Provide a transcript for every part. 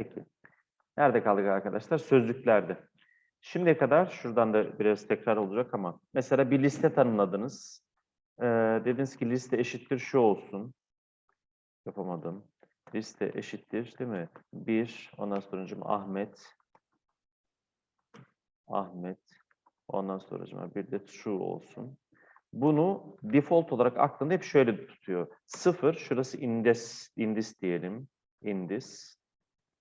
Peki. Nerede kaldık arkadaşlar? Sözlüklerde. Şimdiye kadar şuradan da biraz tekrar olacak ama mesela bir liste tanımladınız. Ee, dediniz ki liste eşittir şu olsun. Yapamadım. Liste eşittir değil mi? Bir, ondan sonra Ahmet. Ahmet. Ondan sonra bir de true olsun. Bunu default olarak aklında hep şöyle tutuyor. Sıfır, şurası indes, indis diyelim. Indis.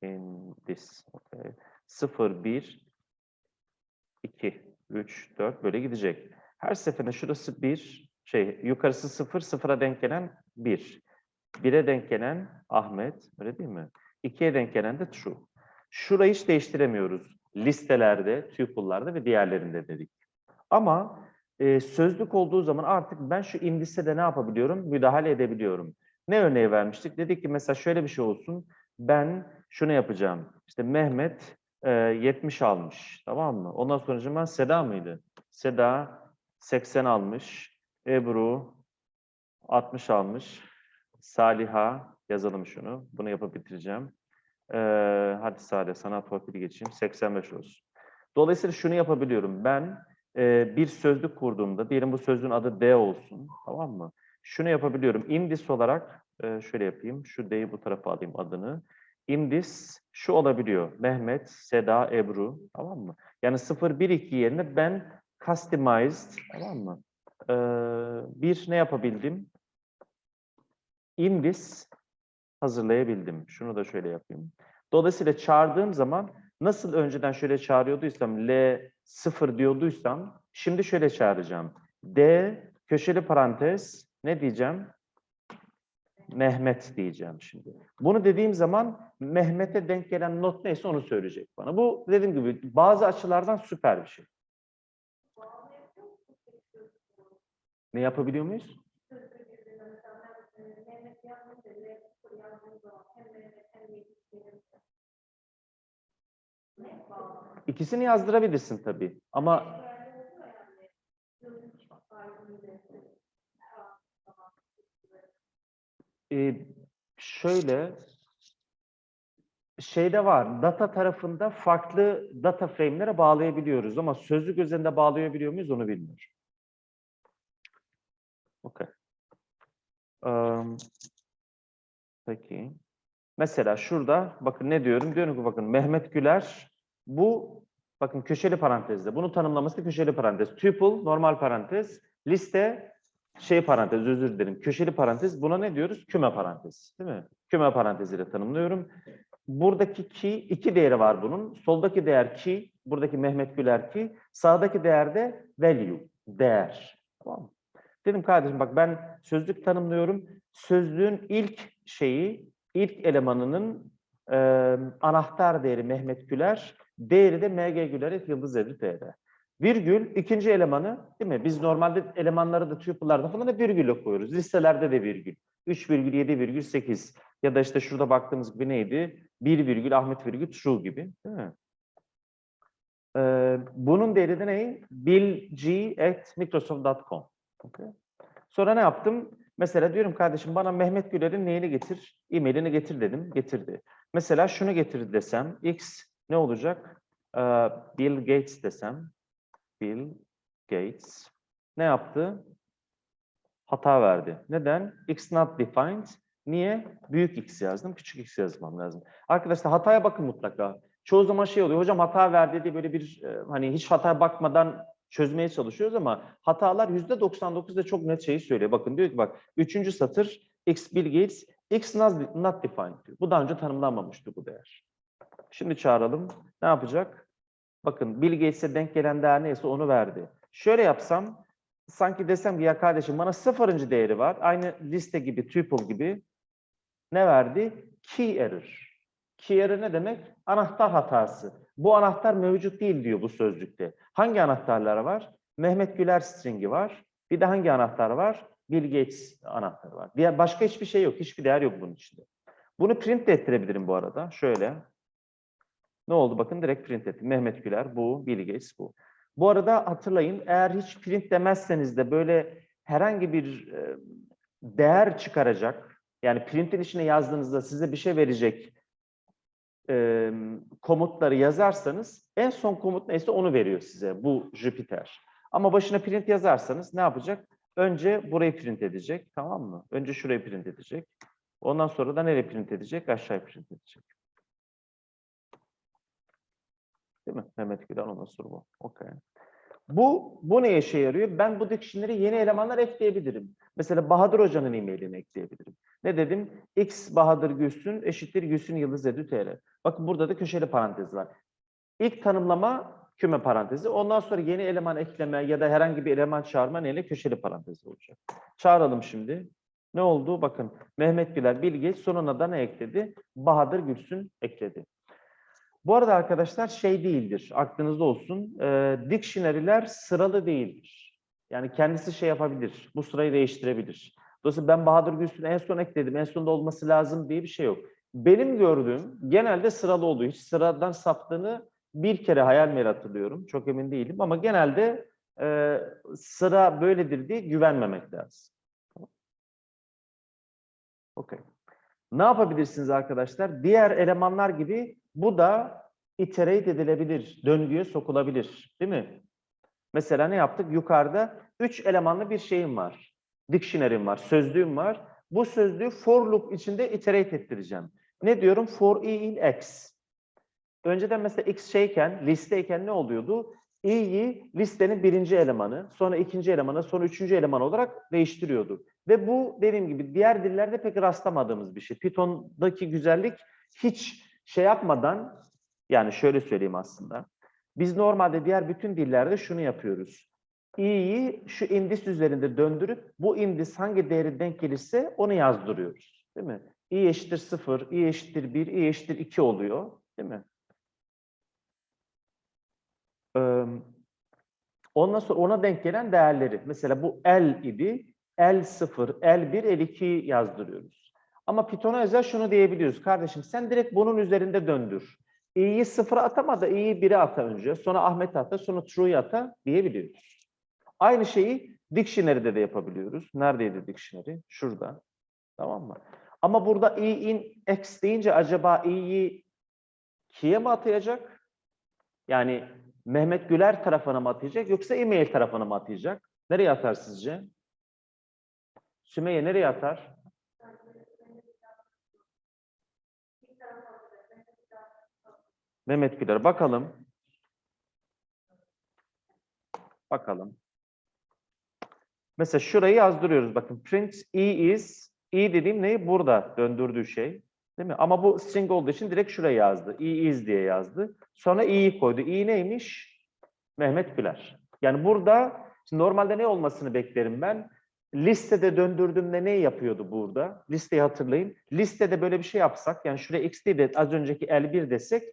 Indis. Okay. Sıfır, bir, iki, üç, dört böyle gidecek. Her seferinde şurası bir, şey yukarısı sıfır, sıfıra denk gelen bir. Bire denk gelen Ahmet, öyle değil mi? İkiye denk gelen de true. Şurayı hiç değiştiremiyoruz. Listelerde, tuple'larda ve diğerlerinde dedik. Ama e, sözlük olduğu zaman artık ben şu indise de ne yapabiliyorum? Müdahale edebiliyorum. Ne örneği vermiştik? Dedik ki mesela şöyle bir şey olsun. Ben şunu yapacağım. İşte Mehmet e, 70 almış. Tamam mı? Ondan sonra ben Seda mıydı? Seda 80 almış. Ebru 60 almış. Saliha yazalım şunu. Bunu yapıp bitireceğim. Ee, hadi Salih sana torpil geçeyim. 85 olsun. Dolayısıyla şunu yapabiliyorum. Ben e, bir sözlük kurduğumda, diyelim bu sözlüğün adı D olsun. Tamam mı? Şunu yapabiliyorum. Indis olarak e, şöyle yapayım. Şu D'yi bu tarafa alayım adını. Indis şu olabiliyor. Mehmet, Seda, Ebru. Tamam mı? Yani 0, 1, 2 yerine ben customized tamam mı? Ee, bir ne yapabildim? Indis hazırlayabildim. Şunu da şöyle yapayım. Dolayısıyla çağırdığım zaman nasıl önceden şöyle çağırıyorduysam L0 diyorduysam şimdi şöyle çağıracağım. D köşeli parantez ne diyeceğim? Mehmet diyeceğim şimdi. Bunu dediğim zaman Mehmet'e denk gelen not neyse onu söyleyecek bana. Bu dediğim gibi bazı açılardan süper bir şey. Ne yapabiliyor muyuz? İkisini yazdırabilirsin tabii. Ama Ee, şöyle şeyde var. Data tarafında farklı data frame'lere bağlayabiliyoruz ama sözlük üzerinde bağlayabiliyor muyuz onu bilmiyorum. Okay. Um, peki. Mesela şurada bakın ne diyorum? Diyorum ki bakın Mehmet Güler bu bakın köşeli parantezde. Bunu tanımlaması köşeli parantez. Tuple normal parantez. Liste şey parantez özür dilerim. Köşeli parantez. Buna ne diyoruz? Küme parantez. Değil mi? Küme parantez'iyle tanımlıyorum. Buradaki key iki değeri var bunun. Soldaki değer key, buradaki Mehmet Güler key. Sağdaki değer de value, değer. Tamam mı? Dedim kardeşim bak ben sözlük tanımlıyorum. Sözlüğün ilk şeyi, ilk elemanının e, anahtar değeri Mehmet Güler, değeri de MG Güler et Yıldız Edip değeri. Virgül ikinci elemanı değil mi? Biz normalde elemanları da tuple'larda falan da virgülle koyuyoruz. Listelerde de virgül. 3,7,8 ya da işte şurada baktığımız gibi neydi? 1 virgül Ahmet virgül true gibi değil mi? Ee, bunun değeri de ne? bilg@microsoft.com. Okay. Sonra ne yaptım? Mesela diyorum kardeşim bana Mehmet Güler'in neyini getir? E-mailini getir dedim. Getirdi. Mesela şunu getir desem x ne olacak? Ee, Bill Gates desem Bill Gates ne yaptı? Hata verdi. Neden? X not defined. Niye? Büyük X yazdım, küçük X yazmam lazım. Arkadaşlar hataya bakın mutlaka. Çoğu zaman şey oluyor, hocam hata verdi diye böyle bir e, hani hiç hataya bakmadan çözmeye çalışıyoruz ama hatalar %99'da çok net şeyi söylüyor. Bakın diyor ki bak üçüncü satır X Bill Gates X not, defined diyor. Bu daha önce tanımlanmamıştı bu değer. Şimdi çağıralım. Ne yapacak? Bakın Bill Gates'e denk gelen değer neyse onu verdi. Şöyle yapsam sanki desem ki ya kardeşim bana sıfırıncı değeri var. Aynı liste gibi, tuple gibi. Ne verdi? Key error. Key error ne demek? Anahtar hatası. Bu anahtar mevcut değil diyor bu sözlükte. Hangi anahtarlar var? Mehmet Güler stringi var. Bir de hangi anahtar var? Bill Gates anahtarı var. Başka hiçbir şey yok. Hiçbir değer yok bunun içinde. Bunu print de ettirebilirim bu arada. Şöyle. Ne oldu? Bakın direkt print ettim. Mehmet Güler bu, Bill Gates bu. Bu arada hatırlayın eğer hiç print demezseniz de böyle herhangi bir e, değer çıkaracak yani printin içine yazdığınızda size bir şey verecek e, komutları yazarsanız en son komut neyse onu veriyor size bu Jupyter. Ama başına print yazarsanız ne yapacak? Önce burayı print edecek, tamam mı? Önce şurayı print edecek. Ondan sonra da nereye print edecek? Aşağıya print edecek. Değil mi? Mehmet Gülen sonra bu. Okey. Bu, bu ne işe yarıyor? Ben bu dictionary'e yeni elemanlar ekleyebilirim. Mesela Bahadır Hoca'nın e-mailini ekleyebilirim. Ne dedim? X Bahadır Gülsün eşittir Gülsün Yıldız Edü TR. Bakın burada da köşeli parantez var. İlk tanımlama küme parantezi. Ondan sonra yeni eleman ekleme ya da herhangi bir eleman çağırma neyle köşeli parantez olacak. Çağıralım şimdi. Ne oldu? Bakın Mehmet Güler Bilge sonuna da ne ekledi? Bahadır Gülsün ekledi. Bu arada arkadaşlar şey değildir, aklınızda olsun. E, dictionary'ler sıralı değildir. Yani kendisi şey yapabilir, bu sırayı değiştirebilir. Dolayısıyla ben Bahadır Gülsün'ü en son ekledim, en sonunda olması lazım diye bir şey yok. Benim gördüğüm genelde sıralı oluyor. Hiç sıradan saptığını bir kere hayal meyil hatırlıyorum. Çok emin değilim ama genelde e, sıra böyledir diye güvenmemek lazım. Okey. Ne yapabilirsiniz arkadaşlar? Diğer elemanlar gibi bu da iterate edilebilir, döngüye sokulabilir. Değil mi? Mesela ne yaptık? Yukarıda üç elemanlı bir şeyim var. Dictionary'm var, sözlüğüm var. Bu sözlüğü for loop içinde iterate ettireceğim. Ne diyorum? For i in x. Önceden mesela x şeyken, listeyken ne oluyordu? i'yi listenin birinci elemanı, sonra ikinci elemanı, sonra üçüncü eleman olarak değiştiriyordu. Ve bu dediğim gibi diğer dillerde pek rastlamadığımız bir şey. Python'daki güzellik hiç şey yapmadan, yani şöyle söyleyeyim aslında. Biz normalde diğer bütün dillerde şunu yapıyoruz. i'yi şu indis üzerinde döndürüp bu indis hangi değeri denk gelirse onu yazdırıyoruz. Değil mi? i eşittir 0, i eşittir 1, i eşittir 2 oluyor. Değil mi? Ee, ondan sonra ona denk gelen değerleri. Mesela bu L idi. L0, L1, L2 yazdırıyoruz. Ama Python'a özel şunu diyebiliyoruz. Kardeşim sen direkt bunun üzerinde döndür. i'yi sıfıra atama da i'yi 1'e ata önce. Sonra Ahmet ata, sonra true'yu ata diyebiliyoruz. Aynı şeyi dictionary'de de yapabiliyoruz. Neredeydi dictionary? Şurada. Tamam mı? Ama burada i in x deyince acaba i'yi ki'ye mi atayacak? Yani Mehmet Güler tarafına mı atayacak yoksa e-mail tarafına mı atayacak? Nereye atar sizce? Sümeyye nereye atar? Mehmet Güler bakalım. Bakalım. Mesela şurayı yazdırıyoruz. Bakın print e is e dediğim neyi? Burada döndürdüğü şey. Değil mi? Ama bu string olduğu için direkt şuraya yazdı. E is diye yazdı. Sonra i'yi koydu. i neymiş? Mehmet Güler. Yani burada şimdi normalde ne olmasını beklerim ben? Listede döndürdüğümde ne yapıyordu burada? Listeyi hatırlayın. Listede böyle bir şey yapsak, yani şuraya x değil de az önceki L1 desek,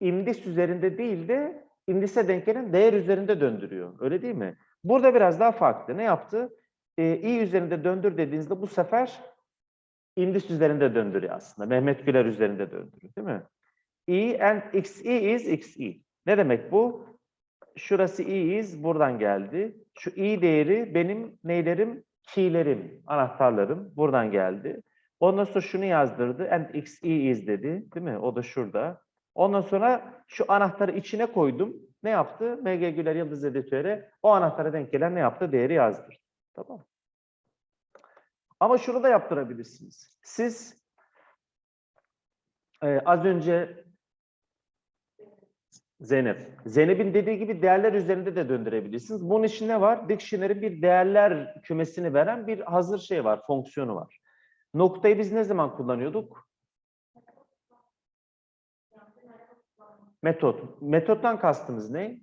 indis üzerinde değil de indise denk gelen değer üzerinde döndürüyor. Öyle değil mi? Burada biraz daha farklı. Ne yaptı? Ee, i üzerinde döndür dediğinizde bu sefer indis üzerinde döndürüyor aslında. Mehmet Güler üzerinde döndürüyor değil mi? i and xe is xe. Ne demek bu? Şurası i is buradan geldi. Şu i değeri benim neylerim? Key'lerim, anahtarlarım buradan geldi. Ondan sonra şunu yazdırdı. And xe is dedi. Değil mi? O da şurada. Ondan sonra şu anahtarı içine koydum. Ne yaptı? MG Güler Yıldız Editör'e o anahtara denk gelen ne yaptı? Değeri yazdırdı. Tamam Ama şunu da yaptırabilirsiniz. Siz e, az önce Zeynep. Zeynep'in dediği gibi değerler üzerinde de döndürebilirsiniz. Bunun için ne var? Dictionary bir değerler kümesini veren bir hazır şey var, fonksiyonu var. Noktayı biz ne zaman kullanıyorduk? Metot. Metottan kastımız ne?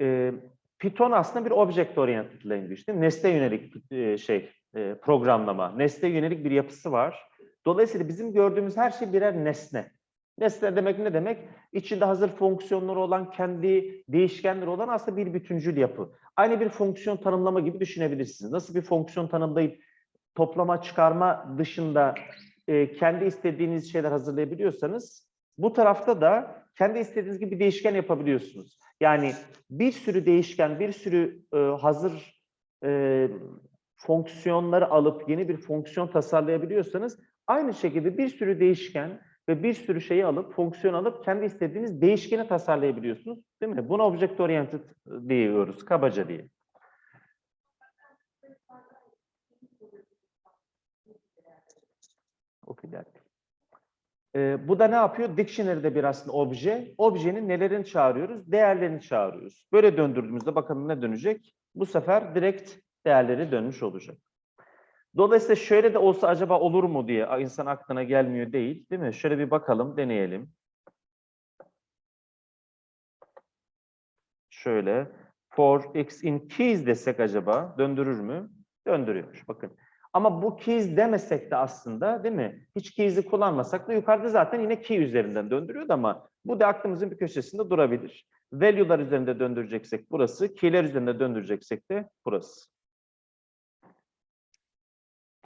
Ee, Python aslında bir object oriented language değil mi? Nesne yönelik e, şey e, programlama. Nesne yönelik bir yapısı var. Dolayısıyla bizim gördüğümüz her şey birer nesne. Nesne demek ne demek? İçinde hazır fonksiyonları olan, kendi değişkenleri olan aslında bir bütüncül yapı. Aynı bir fonksiyon tanımlama gibi düşünebilirsiniz. Nasıl bir fonksiyon tanımlayıp toplama, çıkarma dışında e, kendi istediğiniz şeyler hazırlayabiliyorsanız bu tarafta da kendi istediğiniz gibi değişken yapabiliyorsunuz. Yani bir sürü değişken, bir sürü e, hazır e, fonksiyonları alıp yeni bir fonksiyon tasarlayabiliyorsanız aynı şekilde bir sürü değişken ve bir sürü şeyi alıp fonksiyon alıp kendi istediğiniz değişkeni tasarlayabiliyorsunuz. Değil mi? Buna object oriented diyoruz kabaca diye. Okey derdi. Ee, bu da ne yapıyor? Dictionary'de bir aslında obje. Objenin nelerini çağırıyoruz? Değerlerini çağırıyoruz. Böyle döndürdüğümüzde bakalım ne dönecek? Bu sefer direkt değerleri dönmüş olacak. Dolayısıyla şöyle de olsa acaba olur mu diye insan aklına gelmiyor değil, değil mi? Şöyle bir bakalım, deneyelim. Şöyle for x in keys desek acaba döndürür mü? Döndürüyormuş. Bakın. Ama bu keys demesek de aslında değil mi? Hiç keys'i kullanmasak da yukarıda zaten yine key üzerinden döndürüyordu ama bu da aklımızın bir köşesinde durabilir. Value'lar üzerinde döndüreceksek burası, key'ler üzerinde döndüreceksek de burası.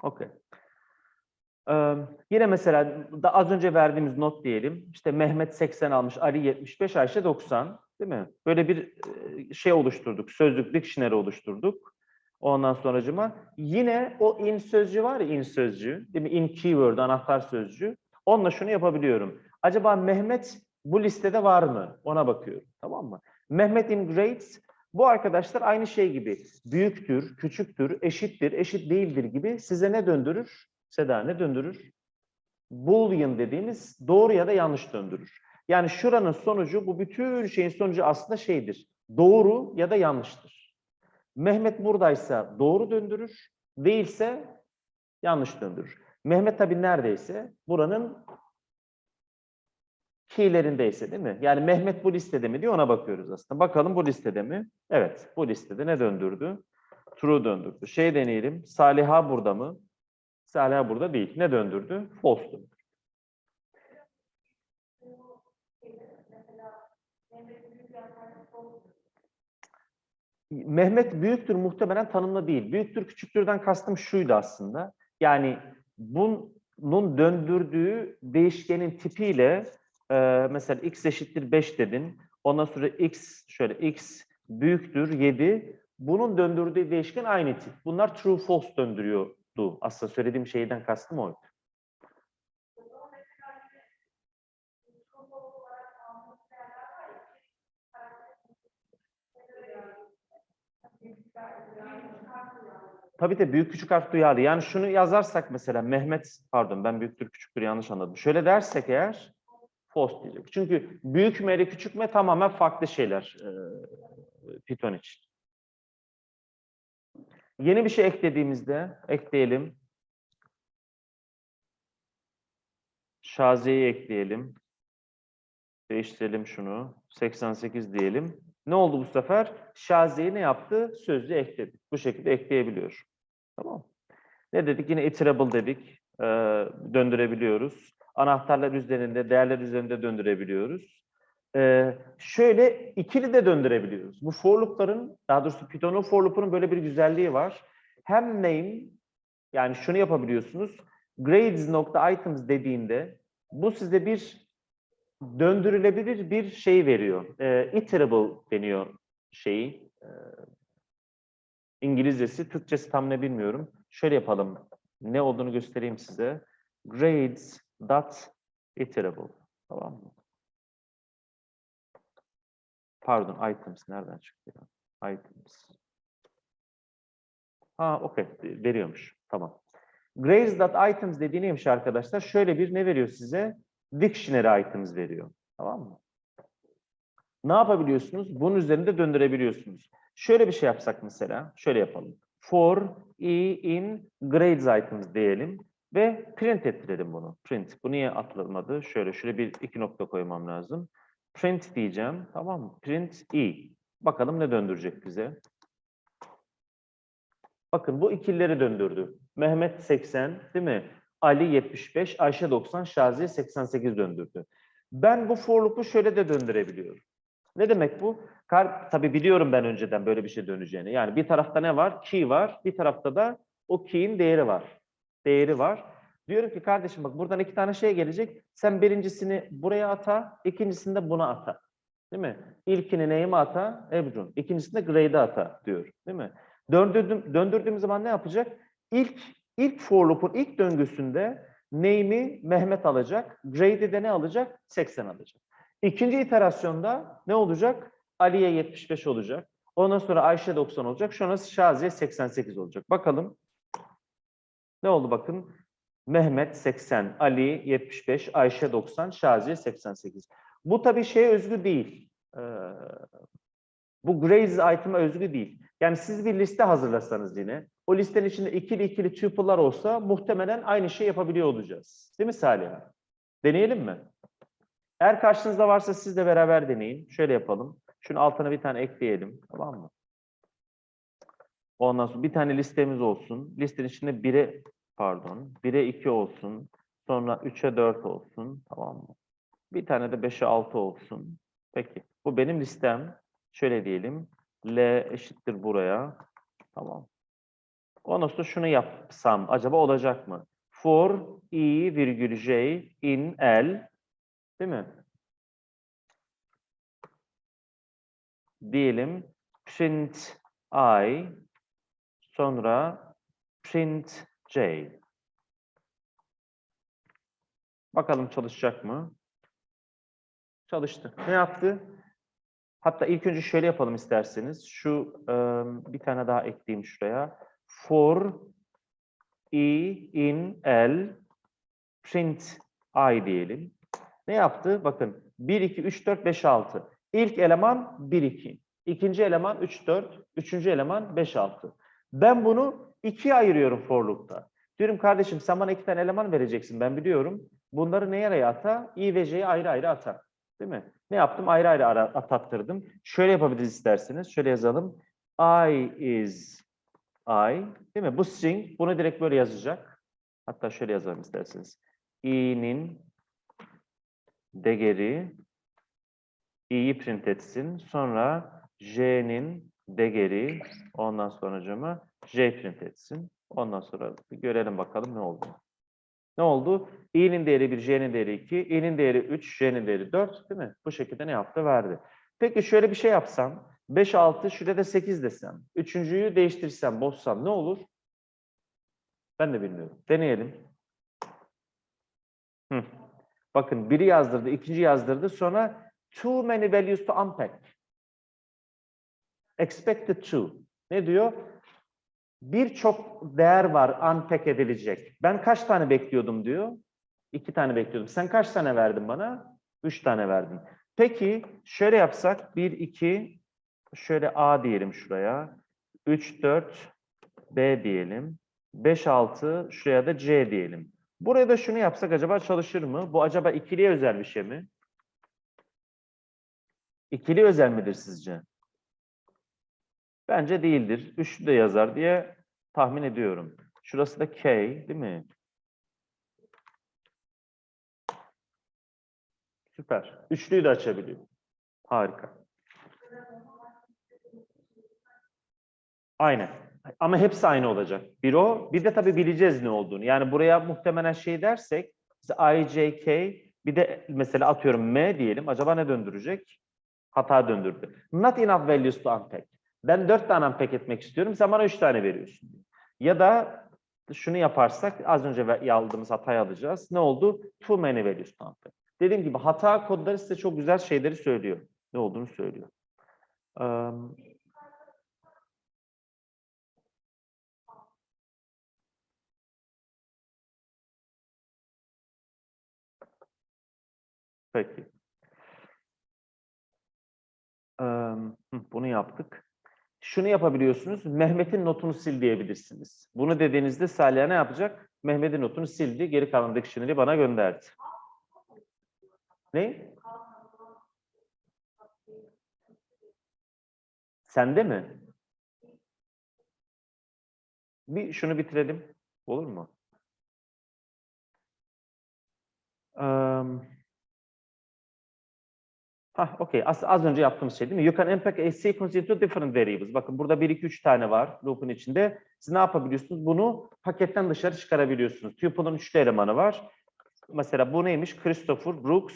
Okey. Ee, yine mesela da az önce verdiğimiz not diyelim. İşte Mehmet 80 almış, Ali 75, Ayşe 90. Değil mi? Böyle bir şey oluşturduk. Sözlük, dictionary oluşturduk. Ondan sonracıma yine o in sözcüğü var ya in sözcüğü, değil mi? In keyword, anahtar sözcüğü. Onunla şunu yapabiliyorum. Acaba Mehmet bu listede var mı? Ona bakıyorum. Tamam mı? Mehmet in grades bu arkadaşlar aynı şey gibi büyüktür, küçüktür, eşittir, eşit değildir gibi size ne döndürür? Seda ne döndürür? Boolean dediğimiz doğru ya da yanlış döndürür. Yani şuranın sonucu bu bütün şeyin sonucu aslında şeydir. Doğru ya da yanlıştır. Mehmet buradaysa doğru döndürür, değilse yanlış döndürür. Mehmet tabii neredeyse buranın key'lerindeyse değil mi? Yani Mehmet bu listede mi diye ona bakıyoruz aslında. Bakalım bu listede mi? Evet, bu listede ne döndürdü? True döndürdü. Şey deneyelim. Saliha burada mı? Saliha burada değil. Ne döndürdü? False döndürdü. Mehmet büyüktür muhtemelen tanımlı değil. Büyüktür küçüktürden kastım şuydu aslında. Yani bunun döndürdüğü değişkenin tipiyle e, mesela x eşittir 5 dedin. Ondan sonra x şöyle x büyüktür 7. Bunun döndürdüğü değişken aynı tip. Bunlar true false döndürüyordu. Aslında söylediğim şeyden kastım oydu. Tabii de büyük küçük harf duyarlı. Yani şunu yazarsak mesela Mehmet, pardon ben büyüktür küçüktür yanlış anladım. Şöyle dersek eğer false diyecek. Çünkü büyük m ile küçük m tamamen farklı şeyler e, Python için. Yeni bir şey eklediğimizde ekleyelim. Şaziye'yi ekleyelim. Değiştirelim şunu. 88 diyelim. Ne oldu bu sefer? Şaziye ne yaptı? Sözlüğü ekledi. Bu şekilde ekleyebiliyor. Tamam Ne dedik? Yine iterable dedik. Ee, döndürebiliyoruz. Anahtarlar üzerinde, değerler üzerinde döndürebiliyoruz. Ee, şöyle ikili de döndürebiliyoruz. Bu for loop'ların, daha doğrusu Python'un for loop'unun böyle bir güzelliği var. Hem name, yani şunu yapabiliyorsunuz. Grades.items dediğinde bu size bir döndürülebilir bir şey veriyor. E, iterable deniyor şeyi. E, İngilizcesi, Türkçesi tam ne bilmiyorum. Şöyle yapalım. Ne olduğunu göstereyim size. Grades dot iterable. Tamam mı? Pardon, items nereden çıktı ya? Items. Ha, okey. Veriyormuş. Tamam. Grades dot items dediği neymiş arkadaşlar? Şöyle bir ne veriyor size? Dictionary items veriyor. Tamam mı? Ne yapabiliyorsunuz? Bunun üzerinde döndürebiliyorsunuz. Şöyle bir şey yapsak mesela. Şöyle yapalım. For e in grades items diyelim ve print ettirelim bunu. Print. Bu niye atılmadı? Şöyle şöyle bir iki nokta koymam lazım. Print diyeceğim. Tamam mı? Print e. Bakalım ne döndürecek bize. Bakın bu ikilileri döndürdü. Mehmet 80 değil mi? Ali 75, Ayşe 90, Şaziye 88 döndürdü. Ben bu for şöyle de döndürebiliyorum. Ne demek bu? Kar, tabii biliyorum ben önceden böyle bir şey döneceğini. Yani bir tarafta ne var? Key var. Bir tarafta da o key'in değeri var. Değeri var. Diyorum ki kardeşim bak buradan iki tane şey gelecek. Sen birincisini buraya ata, ikincisini de buna ata. Değil mi? İlkini neyime ata? Ebru. İkincisini de grade'e ata diyor. Değil mi? Döndürdüm, döndürdüğüm zaman ne yapacak? İlk ilk for loop'un ilk döngüsünde name'i Mehmet alacak, grade'i de ne alacak? 80 alacak. İkinci iterasyonda ne olacak? Ali'ye 75 olacak. Ondan sonra Ayşe 90 olacak. An Şaziye 88 olacak. Bakalım. Ne oldu bakın? Mehmet 80, Ali 75, Ayşe 90, Şaziye 88. Bu tabii şeye özgü değil. Ee, bu Grace item'a özgü değil. Yani siz bir liste hazırlasanız yine, o listenin içinde ikili ikili tuple'lar olsa muhtemelen aynı şey yapabiliyor olacağız. Değil mi Salih? Deneyelim mi? Eğer karşınızda varsa siz de beraber deneyin. Şöyle yapalım. Şunun altına bir tane ekleyelim. Tamam mı? Ondan sonra bir tane listemiz olsun. Listenin içinde 1'e pardon 1'e 2 olsun. Sonra 3'e 4 olsun. Tamam mı? Bir tane de 5'e 6 olsun. Peki. Bu benim listem. Şöyle diyelim. L eşittir buraya. Tamam. Ondan sonra şunu yapsam acaba olacak mı? For i virgül j in L değil mi? Diyelim print i sonra print j. Bakalım çalışacak mı? Çalıştı. Ne yaptı? Hatta ilk önce şöyle yapalım isterseniz. Şu bir tane daha ekleyeyim şuraya. For i in L print i diyelim. Ne yaptı? Bakın 1, 2, 3, 4, 5, 6. İlk eleman 1, 2. İkinci eleman 3, 4. Üçüncü eleman 5, 6. Ben bunu ikiye ayırıyorum for loop'ta. Diyorum kardeşim sen bana iki tane eleman vereceksin ben biliyorum. Bunları neye araya ata? i ve j'yi ayrı ayrı ata. Değil mi? Ne yaptım? Ayrı ayrı atattırdım. Şöyle yapabiliriz isterseniz. Şöyle yazalım. I is I. Değil mi? Bu string bunu direkt böyle yazacak. Hatta şöyle yazalım isterseniz. i'nin değeri i'yi print etsin. Sonra j'nin değeri ondan sonra cama j print etsin. Ondan sonra bir görelim bakalım ne oldu. Ne oldu? i'nin değeri 1, j'nin değeri 2, i'nin değeri 3, j'nin değeri 4 değil mi? Bu şekilde ne yaptı? Verdi. Peki şöyle bir şey yapsam, 5, 6, şurada da 8 desem, üçüncüyü değiştirsem, bozsam ne olur? Ben de bilmiyorum. Deneyelim. Hı. Bakın biri yazdırdı, ikinci yazdırdı. Sonra too many values to unpack. Expected to. Ne diyor? Birçok değer var unpack edilecek. Ben kaç tane bekliyordum diyor. İki tane bekliyordum. Sen kaç tane verdin bana? Üç tane verdin. Peki şöyle yapsak. Bir, iki, şöyle A diyelim şuraya. Üç, dört, B diyelim. Beş, altı, şuraya da C diyelim. Buraya da şunu yapsak acaba çalışır mı? Bu acaba ikiliye özel bir şey mi? İkili özel midir sizce? Bence değildir. Üçlü de yazar diye tahmin ediyorum. Şurası da K değil mi? Süper. Üçlüyü de açabiliyor. Harika. Aynen. Ama hepsi aynı olacak. Bir o, bir de tabii bileceğiz ne olduğunu. Yani buraya muhtemelen şey dersek, I, J, K, bir de mesela atıyorum M diyelim. Acaba ne döndürecek? Hata döndürdü. Not enough values to unpack. Ben dört tane unpack etmek istiyorum. Sen bana üç tane veriyorsun. Ya da şunu yaparsak az önce aldığımız hatayı alacağız. Ne oldu? Too many values unpack. Dediğim gibi hata kodları size çok güzel şeyleri söylüyor. Ne olduğunu söylüyor. Um, Peki. Um, bunu yaptık. Şunu yapabiliyorsunuz. Mehmet'in notunu sil diyebilirsiniz. Bunu dediğinizde Salih ne yapacak? Mehmet'in notunu sildi. Geri kalan dictionary'i bana gönderdi. Ne? Sende mi? Bir şunu bitirelim. Olur mu? Um, Hah, okey. Az, az önce yaptığımız şey değil mi? You can unpack a sequence into different variables. Bakın burada 1, 2, 3 tane var loop'un içinde. Siz ne yapabiliyorsunuz? Bunu paketten dışarı çıkarabiliyorsunuz. Tuple'ın 3 elemanı var. Mesela bu neymiş? Christopher Brooks.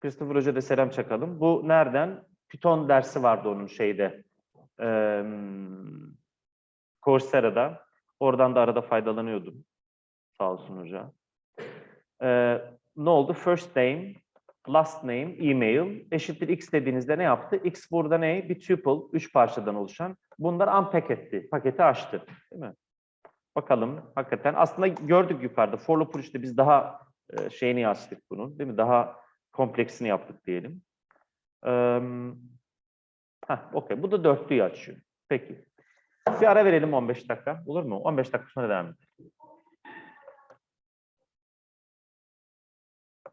Christopher Hoca da selam çakalım. Bu nereden? Python dersi vardı onun şeyde. Ee, Coursera'da. Oradan da arada faydalanıyordum. Sağ olsun hoca. Ee, ne oldu? First name, last name, email eşittir x dediğinizde ne yaptı? X burada ne? Bir tuple, üç parçadan oluşan. Bunlar unpack etti, paketi açtı. Değil mi? Bakalım hakikaten. Aslında gördük yukarıda. For loop işte biz daha e, şeyini yazdık bunun. Değil mi? Daha kompleksini yaptık diyelim. Ee, heh. Bu da dörtlüyü açıyor. Peki. Bir ara verelim 15 dakika. Olur mu? 15 dakika sonra devam edelim.